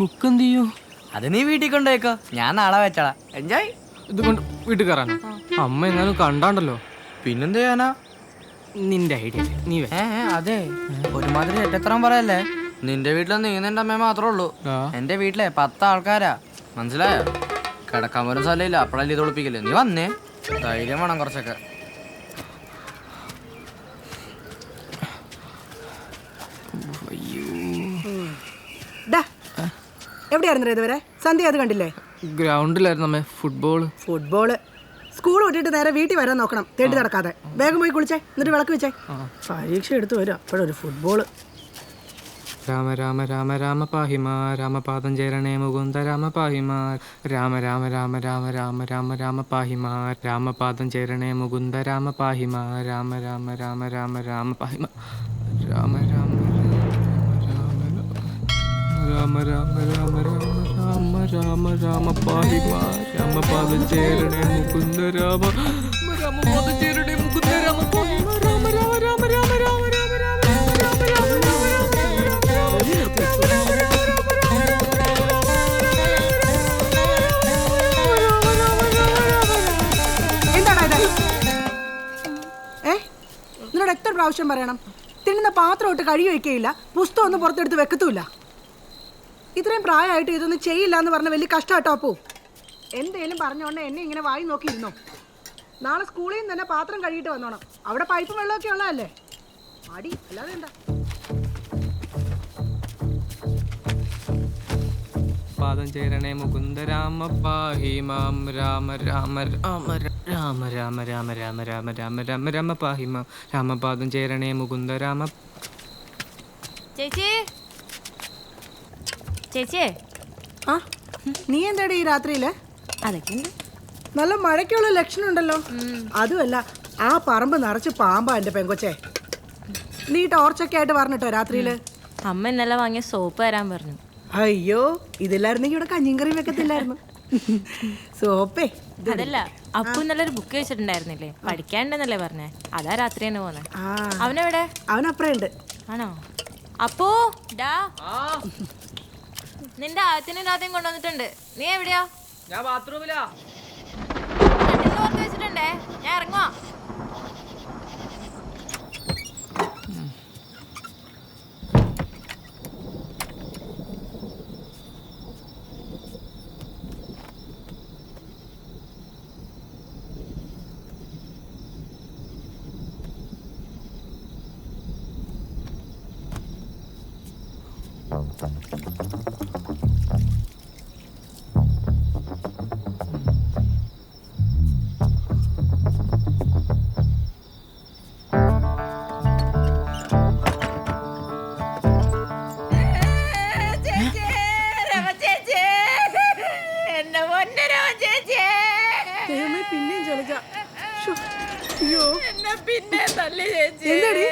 Book എന്ത് ചെയ്യൂ അത് നീ വീട്ടിൽ കൊണ്ടുപോയിക്കോ. ഞാൻ നാളെ വെച്ചടാ എൻജോയ്. ഇത് കൊണ്ട് വീട്ടിൽ കയറാനോ? അമ്മ എങ്ങാനും കണ്ടാണ്ടല്ലോ. പിന്നെന്ത് ചെയ്യാനാ? നിന്റെ ഐഡിയ നീ വേ. ഏ അതെ. ഒരുമാതിരി എട്ടത്രം പറയല്ലേ? നിന്റെ വീട്ടിൽ നീ നിന്റെ അമ്മ മാത്രമേ ഉള്ളൂ. എന്റെ വീട്ടിലെ പത്ത് ആൾക്കാരാ. മനസ്സിലായോ? കിടക്കാൻ പോലും സ്ഥലമില്ല. അപ്പഴല്ലേ ഇത് ഒളിപ്പിക്കല്ലേ നീ വന്നേ. ധൈര്യം വേണം കുറച്ചൊക്കെ. ഡാ എവിടെയായിരുന്നു ഇതുവരെ സന്ധ്യ അത് കണ്ടില്ലേ ഗ്രൗണ്ടിലായിരുന്നു അമ്മേ ഫുട്ബോൾ ഫുട്ബോൾ സ്കൂൾ വിട്ടിട്ട് നേരെ വീട്ടിൽ വരാൻ നോക്കണം തേടി നടക്കാതെ വേഗം പോയി കുളിച്ചേ എന്നിട്ട് വിളക്ക് വെച്ചേ പരീക്ഷ എടുത്തു വരും അപ്പോഴൊരു ഫുട്ബോൾ രാമ രാമ രാമ രാമ പാഹിമ രാമപാദം ചേരണേ മുകുന്ദ രാമ പാഹിമ രാമ രാമ രാമ രാമ രാമ രാമ രാമ പാഹിമ രാമപാദം ചേരണേ മുകുന്ദ രാമ പാഹിമ രാമ രാമ രാമ രാമ രാമ പാഹിമ രാമ രാമ രാമ രാമ രാമ രാമ രാമ രാമ പാഹിമ ചേരണേ മുകുന്ദ രാമ രാമപാദം ചേരണേ മുകുന്ദ രാമ പാഹിമ രാമ രാമ രാമ രാമ രാമ രാമ രാമ രാമ നിന്നോട് എത്ര പ്രാവശ്യം പറയണം തിന്നുന്ന പാത്രം ഇട്ട് കഴുകി വയ്ക്കുകയില്ല പുസ്തകം ഒന്നും പുറത്തെടുത്ത് വെക്കത്തുമില്ല ഇത്രയും പ്രായമായിട്ട് ഇതൊന്നും ചെയ്യില്ല എന്ന് പറഞ്ഞ വലിയ കഷ്ടാട്ടോ അപ്പോ എന്തേലും പറഞ്ഞോണ്ട് എന്നെ ഇങ്ങനെ വായി നോക്കിയിരുന്നോ നാളെ സ്കൂളിൽ നിന്ന് തന്നെ പാത്രം കഴുകിയിട്ട് വന്നോണം അവിടെ പൈപ്പ് വെള്ളമൊക്കെ ഉള്ളതല്ലേ അടി അല്ലാതെ എന്താ പാദം ചേരണേ മുകുന്ദ രാമ പാഹി മാം രാമ രാമ രാമ രാമ രാമ രാമ രാമ രാമ രാമ രാമ രാമ പാഹി മാം രാമപാദം ചേരണേ മുകുന്ദ രാമ ചേച്ചി ചേച്ചിയെ? ആ നീ എന്താടി ഈ രാത്രിയിൽ? അതൊക്കെ നല്ല മഴയ്ക്കുള്ള ലക്ഷണം ഉണ്ടല്ലോ അതുമല്ല ആ പറമ്പ് നിറച്ച് പാമ്പാ എന്റെ പെങ്കൊച്ചേ. നീ ടോർച്ചൊക്കെ ആയിട്ട് പറഞ്ഞിട്ടോ രാത്രിയിൽ. അമ്മ ഇന്നലെ വാങ്ങിയ സോപ്പ് തരാൻ പറഞ്ഞു. അയ്യോ ഇതില്ലായിരുന്നെങ്കിൽ ഇവിടെ കഞ്ഞിയും കറിയും വെക്കത്തില്ലായിരുന്നു. സോപ്പേ അതല്ല അപ്പു ഇന്നലെ ഒരു ബുക്ക് വെച്ചിട്ടുണ്ടായിരുന്നില്ലേ? പഠിക്കാണ്ടെന്നല്ലേ പറഞ്ഞേ? അതാ രാത്രി തന്നെ പോന്നെ. ആ. അവനെവിടെ? അവനപ്പറേ ഉണ്ട്. ആണോ? അപ്പോ ഡാ. നിന്റെ ആദ്യത്തിനും രാത്രിയും കൊണ്ടുവന്നിട്ടുണ്ട്. നീ എവിടെയാ? ഞാൻ ബാത്റൂമിലാ. വെച്ചിട്ടുണ്ടേ. ഞാൻ ഇറങ്ങുവാ. എന്റെ അയ്യോ. എന്നെ പിന്നെ തല്ലി ചേച്ചി. എന്താടി?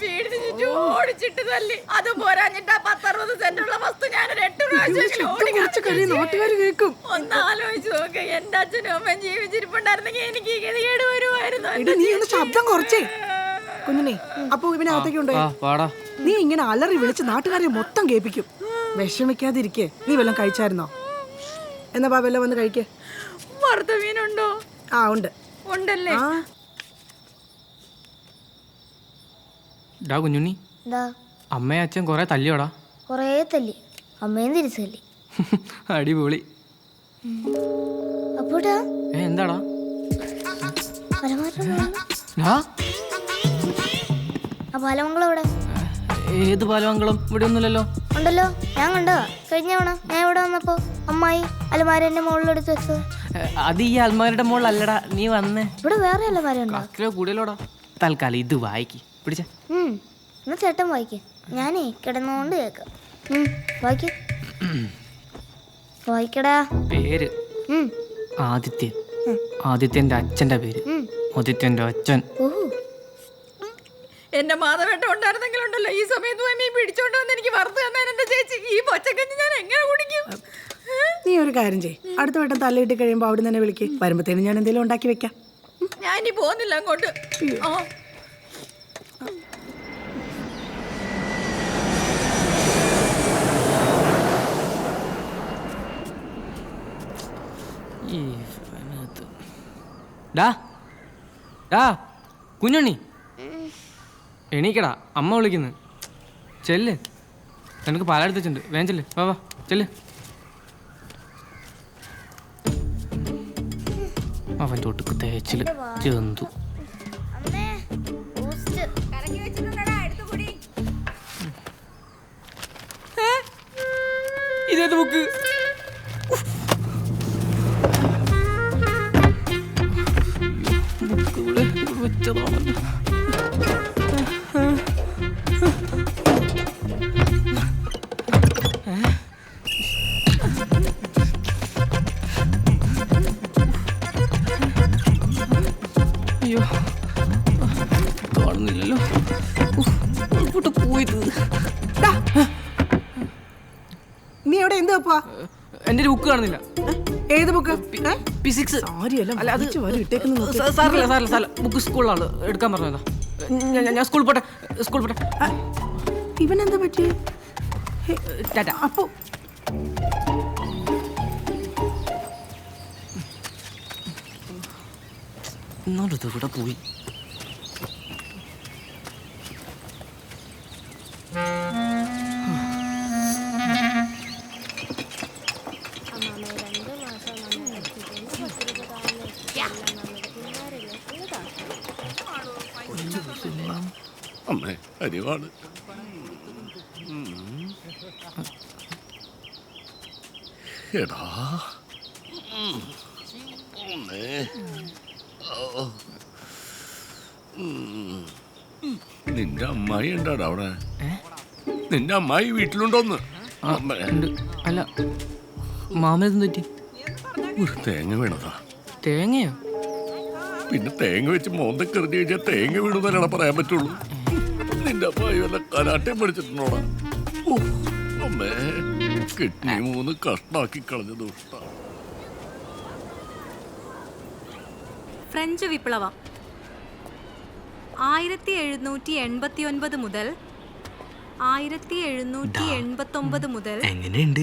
വീടിന് ചുറ്റും ഓടിച്ചിട്ട് തല്ലി. അത് പോരാഞ്ഞിട്ട് ആ പത്തറുപത് സെന്റുള്ള വസ്തു ഞാനൊരു എട്ട് പ്രാവശ്യം ശബ്ദം കുറച്ച് കഴിയും. നാട്ടുകാർ കേൾക്കും. ഒന്ന് ആലോചിച്ച് നോക്ക്. എന്റെ അച്ഛനും അമ്മയും ജീവിച്ചിരിപ്പുണ്ടായിരുന്നെങ്കിൽ എനിക്ക് ഈ ഗതികേട് വരുമായിരുന്നു. എടി നീ ഒന്ന് ശബ്ദം കുറച്ചേ. കുഞ്ഞിനെ അപ്പൊ ഇവനകത്തേക്ക് കൊണ്ടുപോയി. ആ പാടാ. നീ ഇങ്ങനെ അലറി വിളിച്ച് നാട്ടുകാരെ മൊത്തം കേൾപ്പിക്കും. വിഷമിക്കാതിരിക്കേ. നീ വല്ലതും കഴിച്ചായിരുന്നോ? എന്നാ ബാ വന്ന് കഴിക്കേ. വറുത്ത മീനുണ്ടോ? ആ ഉണ്ട്. ഉണ്ടല്ലേ? ഡാ കുഞ്ഞുണ്ണി. എന്താ അമ്മയും അച്ഛൻ കുറെ തല്ലിയോടാ. കുറേ തല്ലി. അമ്മയും തിരിച്ചു തല്ലി. അടിപൊളി. അപ്പോട്ടാ ഏ എന്താടാ? പലമാറ്റം ഡാ. ആ പാലമംഗളം ഇവിടെ ഏത് പാലമംഗളം ഇവിടെ ഒന്നുമില്ലല്ലോ. ഉണ്ടല്ലോ. ഞാൻ കണ്ടോ കഴിഞ്ഞ തവണ ഞാൻ ഇവിടെ വന്നപ്പോ അമ്മായി അലമാര എന്റെ മുകളിലെടുത്ത് വെച്ചത്. ഏ, അത് ഈ അൽമാരുടെ മുകളിലല്ലടാ നീ വന്നേ. ഇവിടെ വേറെ അലമാര ഉണ്ടോ? തൽക്കാലം ഇത് വായിക്ക്. പിടിച്ച. എന്നാ ചേട്ടൻ വായിക്കേ. ഞാനേ കിടന്നുകൊണ്ട് കേൾക്കാം. വായിക്ക്. വായിക്കടാ. പേര്. ആദിത്യൻ. ആദിത്യന്റെ അച്ഛന്റെ പേര്. ആദിത്യന്റെ അച്ഛൻ. ഓഹോ. എന്റെ മാധവേട്ടം ഉണ്ടായിരുന്നെങ്കിലുണ്ടല്ലോ. ഈ സമയത്ത് പോയി മീൻ പിടിച്ചോണ്ട് വന്ന് എനിക്ക് വറുത്ത് തന്നാൽ എന്റെ ചേച്ചി. ഈ പച്ചക്കഞ്ഞി ഞാൻ എങ്ങനെ കുടിക്കും? നീ ഒരു കാര്യം ചെയ് അടുത്ത വട്ടം തലയിട്ട് കഴിയുമ്പോൾ അവിടെ തന്നെ വിളിക്ക്. വരുമ്പത്തേനും ഞാൻ എന്തെങ്കിലും ഉണ്ടാക്കി വെക്കാം. ഞാൻ ഇനി പോകുന്നില്ല അങ്ങോട്ട്. ആ. ഡാ ഡാ കുഞ്ഞുണ്ണി. എണീക്കടാ അമ്മ വിളിക്കുന്നു. ചെല്ല്. നിനക്ക് പാലെടുത്തിട്ടുണ്ട് വേഗം ചെല്ല്. വാ വാ ചെല്ല്. അവന്റെ ഒട്ടുക്ക് തേച്ചിൽ ജന്തു. അയ്യോ. കാണുന്നില്ലല്ലോ. എങ്ങോട്ട് പോയത്. നീ എവിടെ? എന്ത് വെപ്പാ എന്റെ ഒരു ബുക്ക് കാണുന്നില്ല. ഏത് ബുക്ക്? ഫിസിക്സ്. അല്ല അത് സാറില്ല സാറില്ല സാറില്ല ബുക്ക് സ്കൂളിലാണ്. എടുക്കാൻ പറഞ്ഞതാ. ഞാൻ- സ്കൂളിൽ പോട്ടെ സ്കൂളിൽ പോട്ടെ. ഇവനെന്താ ടാറ്റ. അപ്പോ എന്നാലും ഇത് പോയി. അമ്മേ എടാ നിന്റെ അമ്മായി ഉണ്ടാടാ അവിടെ? നിന്റെ അമ്മായി വീട്ടിലുണ്ടോന്ന്? അല്ല മാമനെന്ത് പറ്റി? ഒരു തേങ്ങ വീണതാ. തേങ്ങയോ? പിന്നെ തേങ്ങ വെച്ച് മോന്തക്കെറിഞ്ഞ് കഴിഞ്ഞാൽ തേങ്ങ വീണതല്ലാണ് പറയാൻ പറ്റുള്ളൂ. നിന്റെ അമ്മായി വല്ല കരാട്ടയും പഠിച്ചിട്ടുണ്ടോടാ? അമ്മേ. കിഡ്നി മൂന്ന് കഷ്ടാക്കി കളഞ്ഞ ദുഷ്ട ഫ്രഞ്ച് വിപ്ലവം. ആയിരത്തി എഴുന്നൂറ്റി എൺപത്തി ഒൻപത് മുതൽ ആയിരത്തി എഴുന്നൂറ്റി എൺപത്തി ഒമ്പത് മുതൽ എങ്ങനെയുണ്ട്?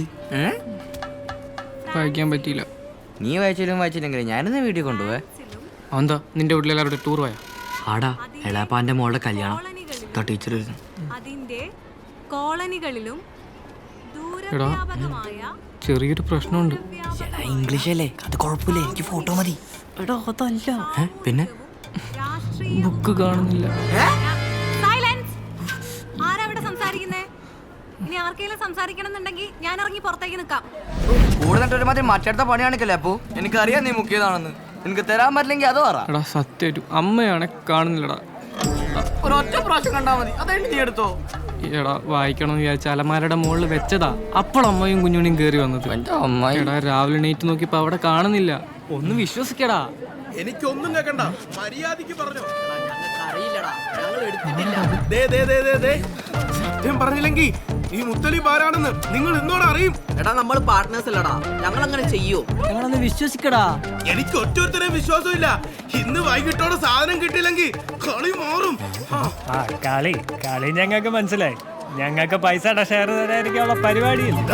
വായിക്കാൻ പറ്റിയില്ല. നീ വായിച്ചാലും വായിച്ചില്ലെങ്കിലും ഞാനിന്ന് വീട്ടിൽ കൊണ്ടുപോവാ. എന്താ നിന്റെ വീട്ടിലെല്ലാവരുടെ ടൂർ പോയാ? ആടാ എളാപ്പാന്റെ മോളുടെ കല്യാണം. ടീച്ചർ അതിന്റെ കോളനികളിലും ചെറിയൊരു പ്രശ്നമുണ്ട്. ഇംഗ്ലീഷ് അല്ലേ അത് കുഴപ്പമില്ല. എനിക്ക് ഫോട്ടോ മതി. എടാ അതല്ല. പിന്നെ? ബുക്ക് കാണുന്നില്ല. സൈലൻസ് ആരാ ഇവിടെ സംസാരിക്കുന്നേ? ഇനി ആർക്കെങ്കിലും സംസാരിക്കണമെന്നുണ്ടെങ്കിൽ ഞാൻ ഇറങ്ങി പുറത്തേക്ക് നിൽക്കാം. കൂടുതൽ ഒരുമാതിരി മറ്റടുത്ത പണി കാണിക്കല്ലേ അപ്പോ? എനിക്കറിയാം നീ മുക്കിയതാണെന്ന്. എനിക്ക് തരാൻ പറ്റില്ലെങ്കിൽ അത് പറ. എടാ അമ്മയാണെ കാണുന്നില്ലടാ. ഒരൊറ്റ പ്രാവശ്യം കണ്ടാ മതി. അതെഴുതി നീ എടുത്തോ? എടാ വായിക്കണമെന്ന് വിചാരിച്ച അലമാരയുടെ മുകളിൽ വെച്ചതാ. അപ്പോൾ അമ്മയും കുഞ്ഞുണിയും കേറി വന്നത്. എടാ രാവിലെ എണീറ്റ് നോക്കിയപ്പോ അവിടെ കാണുന്നില്ല. ഒന്ന് വിശ്വസിക്കടാ. എനിക്കൊന്നും കേക്കണ്ട. മര്യാദയ്ക്ക് പറഞ്ഞോ. ദേ, ദേ, ദേ, ദേ, ദേ. സത്യം പറഞ്ഞില്ലെങ്കിൽ ഈ മുത്തലിബ് ആരാണെന്ന് നിങ്ങൾ എന്നോട് അറിയും. എടാ നമ്മൾ പാർട്ട്നേഴ്സ് അല്ലടാ. ഞങ്ങൾ അങ്ങനെ ചെയ്യോ? ഞങ്ങളൊന്ന് വിശ്വസിക്കടാ. എനിക്ക് ഒറ്റൊരുത്തരെ വിശ്വാസമില്ല. ഇന്ന് വൈകിട്ടോടെ സാധനം കിട്ടിയില്ലെങ്കിൽ കളി മാറും. ആ, ആ കളി കളി ഞങ്ങൾക്ക് മനസ്സിലായി. ഞങ്ങൾക്ക് പൈസ ഷെയർ തരാതിരിക്കാനുള്ള പരിപാടിയില്ല.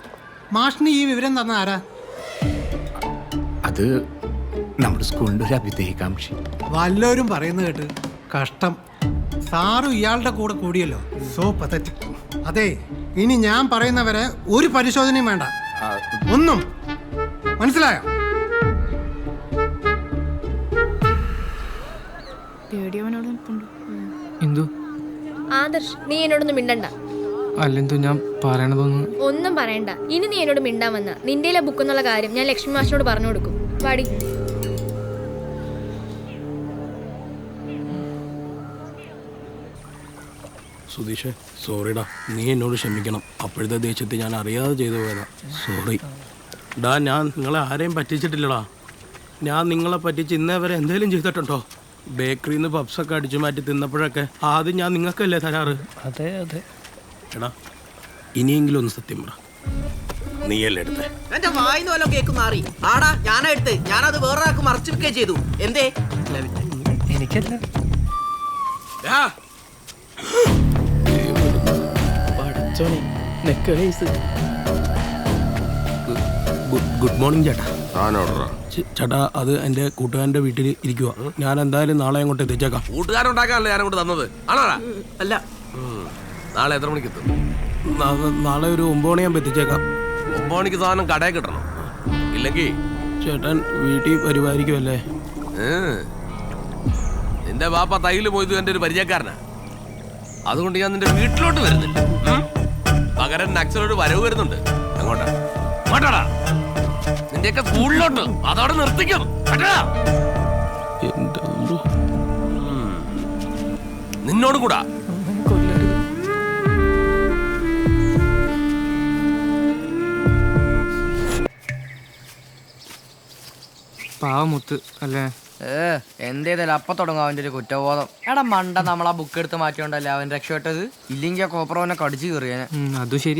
മാഷിന് ഈ വിവരം തന്ന ആരാ? അത് നമ്മുടെ സ്കൂളിന്റെ ഒരു അഭിദേഹികാംക്ഷി. വല്ലവരും പറയുന്നത് കേട്ട് കഷ്ടം. സാറും ഇയാളുടെ കൂടെ കൂടിയല്ലോ. സോ പതറ്റിക് അതെ ഇനി ഞാൻ പറയുന്നവരെ ഒരു പരിശോധനയും വേണ്ട. ഒന്നും. മനസ്സിലായോ? എന്തു? ആദർശ് നീ എന്നോടൊന്നും മിണ്ടണ്ട. അല്ലെന്തു ഞാൻ പറയണതൊന്നും ഒന്നും പറയണ്ട. ഇനി നീ എന്നോട് മിണ്ടാൻ വന്ന. നിന്റെ ബുക്ക് എന്നുള്ള കാര്യം ഞാൻ ലക്ഷ്മി മാഷിനോട് പറഞ്ഞു കൊടുക്കും. വാടി. സുധീഷ് സോറിടാ. നീ എന്നോട് ക്ഷമിക്കണം. അപ്പോഴത്തെ ദേഷ്യത്തിൽ ഞാൻ അറിയാതെ ചെയ്തു പോയതാ. സോറി. ഡാ ഞാൻ നിങ്ങളെ ആരെയും പറ്റിച്ചിട്ടില്ലടാ. ഞാൻ നിങ്ങളെ പറ്റിച്ച് ഇന്നേ വരെ എന്തേലും ചെയ്തിട്ടുണ്ടോ? ബേക്കറിയിൽ നിന്ന് പപ്സൊക്കെ അടിച്ചു മാറ്റി തിന്നപ്പോഴൊക്കെ ആദ്യം ഞാൻ നിങ്ങൾക്കല്ലേ തരാറ്? അതെ അതെ. എടാ ഇനിയെങ്കിലും ഒന്ന് സത്യം പറ. നീയല്ലേ എടുത്തേ? എന്റെ വായിന്ന് വല്ലതും കേക്ക് മാറി. ആടാ ഞാനാ എടുത്ത്. ഞാനത് വേറൊരാൾക്ക് മറച്ചു വെക്കുകയും ചെയ്തു. എന്തേ? എനിക്കല്ല. ഗുഡ് മോർണിംഗ് ചേട്ടാ. ചേട്ടാ അത് എന്റെ കൂട്ടുകാരന്റെ വീട്ടിൽ ഇരിക്കുക ഞാൻ എന്തായാലും നാളെ അങ്ങോട്ട് എത്തിച്ചേക്കാം. കൂട്ടുകാരുണ്ടാക്കാനല്ലേ ഞാൻ അങ്ങോട്ട് തന്നത്? ആണോടാ? അല്ല. നാളെ എത്ര മണിക്ക് എത്തും? നാളെ ഒരു ഒമ്പത് മണിയാകുമ്പോൾ എത്തിച്ചേക്കാം. ഒമ്പത് മണിക്ക് സാധനം കടയിൽ കിട്ടണം. ഇല്ലെങ്കിൽ ചേട്ടൻ വീട്ടിൽ പരിപാലിക്കുമല്ലേ നിന്റെ ബാപ്പ തൈൽ പോയത് എന്റെ ഒരു പരിചയക്കാരനാ. അതുകൊണ്ട് ഞാൻ നിന്റെ വീട്ടിലോട്ട് വരുന്നില്ല? പകരം നക്സലോട് വരവ് വരുന്നുണ്ട്. അങ്ങോട്ടാ അങ്ങോട്ടാടാ നിന്റെയൊക്കെ സ്കൂളിലോട്ട്. അതോടെ നിർത്തിക്കും. നിന്നോട് കൂടാ. പാവമുത്ത് അല്ലേ? ഏ എന്തേതായാലും അപ്പൊ തുടങ്ങും അവന്റെ ഒരു കുറ്റബോധം. എടാ മണ്ട നമ്മളാ ബുക്ക് എടുത്ത് മാറ്റിയോണ്ടല്ലേ അവൻ രക്ഷപ്പെട്ടത്? ഇല്ലെങ്കിൽ ആ കോപ്പറവനെ കടിച്ചു കയറിയാനെ അത് ശരി